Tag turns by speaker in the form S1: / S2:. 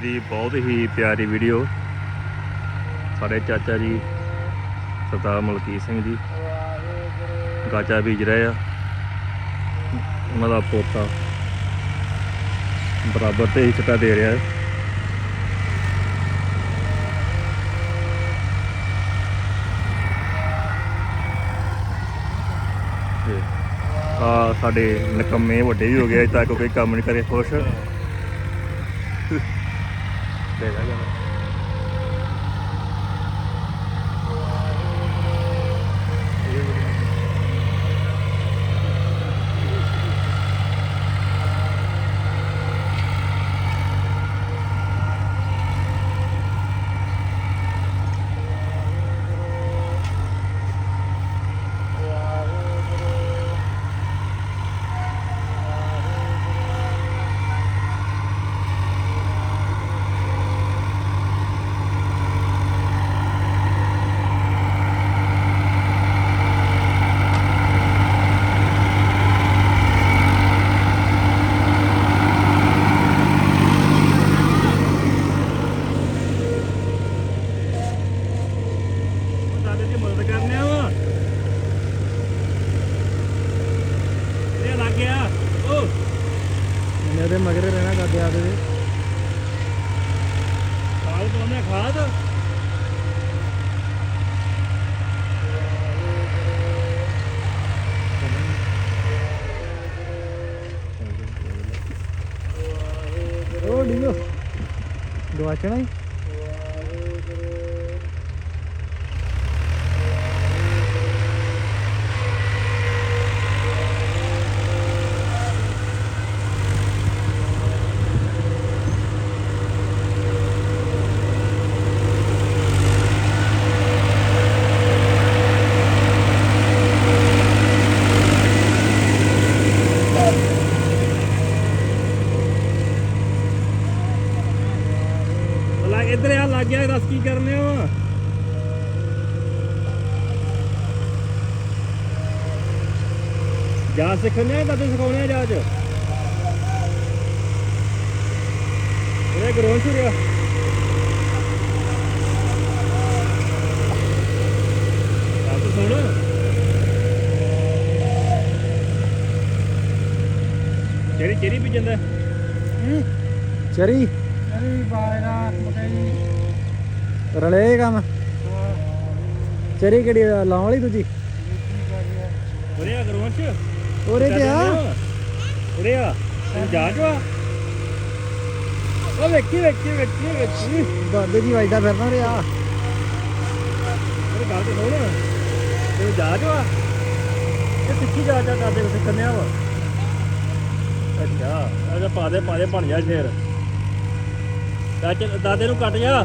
S1: ਦੀ ਬਹੁਤ ਹੀ ਪਿਆਰੀ ਵੀਡੀਓ ਸਾਡੇ ਚਾਚਾ ਜੀ, ਸਰਦਾਰ ਮਲਕੀਤ ਸਿੰਘ ਜੀ ਗਾਚਾ ਬੀਜ ਰਹੇ ਆ। ਉਹਨਾਂ ਦਾ ਪੋਤਾ ਬਰਾਬਰ ਤੇ ਹੀ ਛਟਾ ਦੇ ਰਿਹਾ ਹੈ। ਆ ਸਾਡੇ ਨਕੰਮੇ ਵੱਡੇ ਵੀ ਹੋ ਗਏ, ਅਜੇ ਤੱਕ ਕੋਈ ਕੰਮ ਨਹੀਂ ਕਰੇ, ਖੁਸ਼। ਦੇ ਲੈ ਜਾ ਦਾਦੇ ਦੀ ਮਦਦ ਕਰਨੇ ਆ ਵਾ ਇਹ ਲੱਗ ਗਿਆ ਓ
S2: ਇਹਨੇ ਉਹਦੇ ਮਗਰ ਰਹਿਣਾ ਕਰਦੇ ਆ ਦੇ
S1: ਖਾਦ ਪਾਉਂਦੇ ਖਾਦ
S2: ਉਹ ਲਿਓ ਗਵਾਚਣਾ ਹੀ
S1: ਲੱਗ ਇੱਧਰ ਆ, ਲੱਗ ਗਿਆ ਦੱਸ ਕੀ ਕਰਨੇ ਆ ਜਾ ਸਿੱਖਣੇ ਆ ਕਦੇ ਸਿਖਾਉਣੇ ਆ ਜਾਜ? ਇਹ ਗਰੋਂ ਸ਼ੁਰਿਆ ਆ ਤੂੰ ਵੀ ਜਾਂਦਾ।
S2: ਚਰੀ
S3: ਅਰੇ ਬਾਇਰਾ ਮਕਾਈ
S2: ਰਲੇ ਕੰਮ? ਚਰੀ ਕਿਹੜੀ ਆ? ਲਾਉਣ ਵਾਲੀ ਦੂਜੀ?
S1: ਉਰੇ ਆ ਗਰੋਂ ਚ
S2: ਉਹਰੇ ਤੇ ਆ
S1: ਉਰੇ ਆ। ਤੂੰ ਜਾ ਜਵਾ ਉਹ ਵੇਖੀ ਵੇਖੀ ਵੇਖੀ ਵੇਖੀ।
S2: ਦਾਦੇ ਦੀ ਵਜਦਾ ਫਿਰਨਾ ਰਿਆ
S1: ਮੇਰੇ ਗੱਲ ਤੇ ਸੁਣ। ਤੂੰ ਜਾ ਜਵਾ ਇਹ ਸਿੱਖੀ ਜਾ ਜਾ ਕਰਦੇ ਕੰਨਿਆ ਵਾ। ਅੱਛਾ ਅਜਾ ਪਾ ਦੇ ਪਾ ਦੇ ਬਣ ਜਾ ਸ਼ੇਰ। ਦਾਦੇ ਨੂੰ ਕੱਟ ਜਾ।